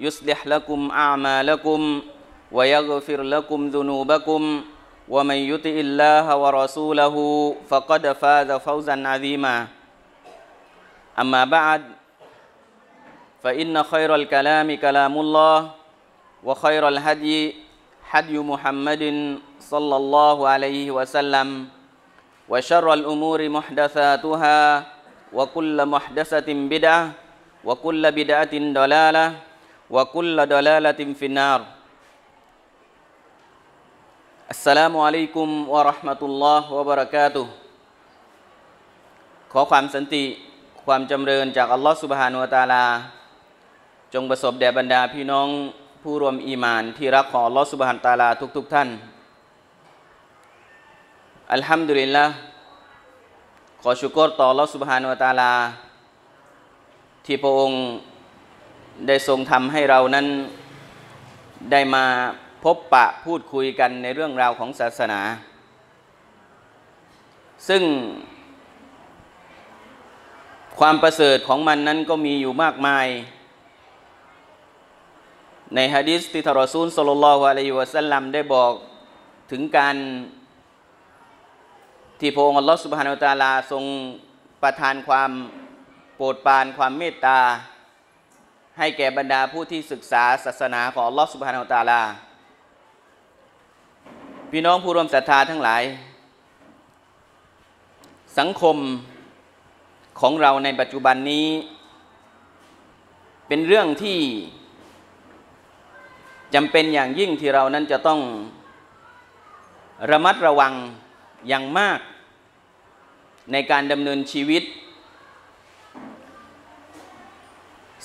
يصلح لكم أعمالكم ويغفر لكم ذنوبكم ومن يطع الله ورسوله فقد فاز فوزا عظيما. أما بعد فإن خير الكلام كلام الله وخير الهدي هدي محمد صلى الله عليه وسلم وشر الأمور محدثاتها وكل محدثة بدعة وكل بدعة ضلالة وكل ضلالة في النار السلام عليكم ورحمة الله وبركاته ขอความสันติความจำเริญจากอัลลอฮฺสุบฮานุวะตาลา จงประสบแด่บรรดาพี่น้องผู้รวมอีมานที่รักของอัลลอฮฺสุบฮานตาลาทุกๆทท่าน อัลฮัมดุลิลละขอชุกรต่ออัลลอฮฺสุบฮานุวะตาลา ที่พระองค์ ได้ทรงทำให้เรานั้นได้มาพบปะพูดคุยกันในเรื่องราวของศาสนา ซึ่งความประเสริฐของมันนั้นก็มีอยู่มากมาย ในฮะดิษที่ทารซูลสุลลัลฮุอะลัยฮิวะสัลลัมได้บอกถึงการที่พระองค์อัลลอฮฺสุบฮานาอัลตาลาทรงประทานความโปรดปรานความเมตตา ให้แก่บรรดาผู้ที่ศึกษาศาสนาของอัลลอฮฺสุบฮานาอัตาลา พี่น้องผู้ร่วมศรัทธาทั้งหลาย สังคมของเราในปัจจุบันนี้ เป็นเรื่องที่จำเป็นอย่างยิ่งที่เรานั้นจะต้องระมัดระวังอย่างมาก ในการดำเนินชีวิต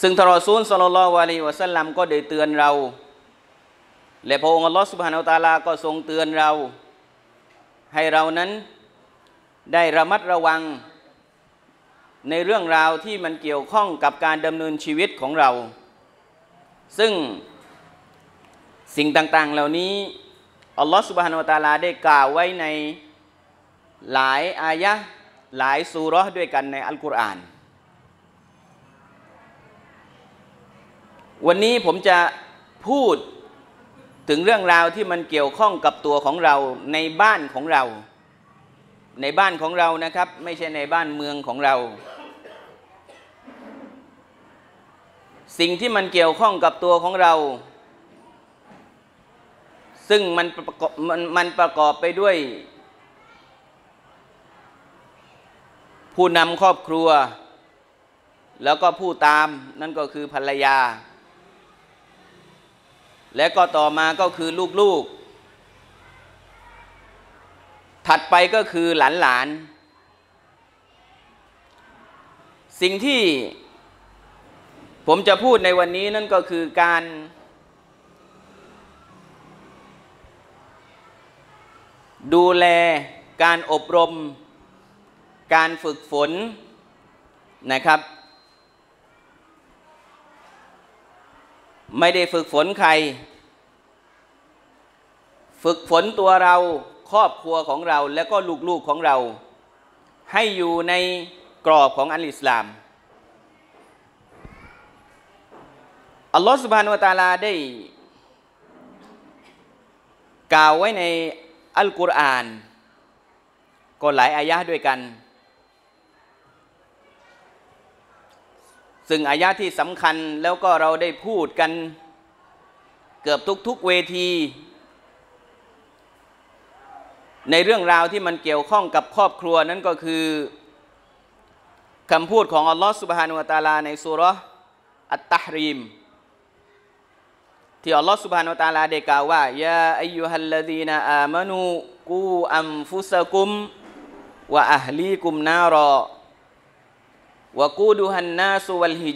ซึ่งทรอซูลสลลัลวะลีวะสัลลัมก็ได้เตือนเรา และพระองค์อัลลอฮฺสุบฮานาอัลตาลาก็ทรงเตือนเรา ให้เรานั้นได้ระมัดระวังในเรื่องราวที่มันเกี่ยวข้องกับการดำเนินชีวิตของเรา ซึ่งสิ่งต่างๆ เหล่านี้อัลลอฮฺสุบฮานาอัลตาลาได้กล่าวไว้ในหลายอายะหลายสูรอด้วยกันในอัลกุรอาน วันนี้ผมจะพูดถึงเรื่องราวที่มันเกี่ยวข้องกับตัวของเราในบ้านของเรา ในบ้านของเรานะครับ ไม่ใช่ในบ้านเมืองของเรา สิ่งที่มันเกี่ยวข้องกับตัวของเรา ซึ่งมันมันมันประกอบไปด้วย ผู้นำครอบครัว แล้วก็ผู้ตามนั่นก็คือภรรยา และก็ต่อมาก็คือลูกๆ ถัดไปก็คือหลานๆ สิ่งที่ผมจะพูดในวันนี้นั่นก็คือการ ดูแลการอบรม การฝึกฝนนะครับ ไม่ได้ฝึกฝนใคร ฝึกฝนตัวเราครอบครัวของเราและก็ลูกๆของเรา ให้อยู่ในกรอบของอัลอิสลามอัลลอฮฺสุบฮานุตาลาได้ กล่าวไว้ในอัลกุรอาน ก็หลายอายะห์ด้วยกัน ซึ่งอายะที่สำคัญแล้วก็เราได้พูดกันเกือบทุกๆเวที ในเรื่องราวที่มันเกี่ยวข้องกับครอบครัวนั้นก็คือคำพูดของอัลลอฮฺสุบฮานุวะตาลาในสุรอัตตฮรีม ที่อัลลอฮฺสุบฮานุวะตาลาได้กล่าวว่ายาอายุฮัลลดีนาอามานูกูอัมฟุสกุมวะอัลลีกุมนารอ วะกูดุฮันนาสุวัลฮิ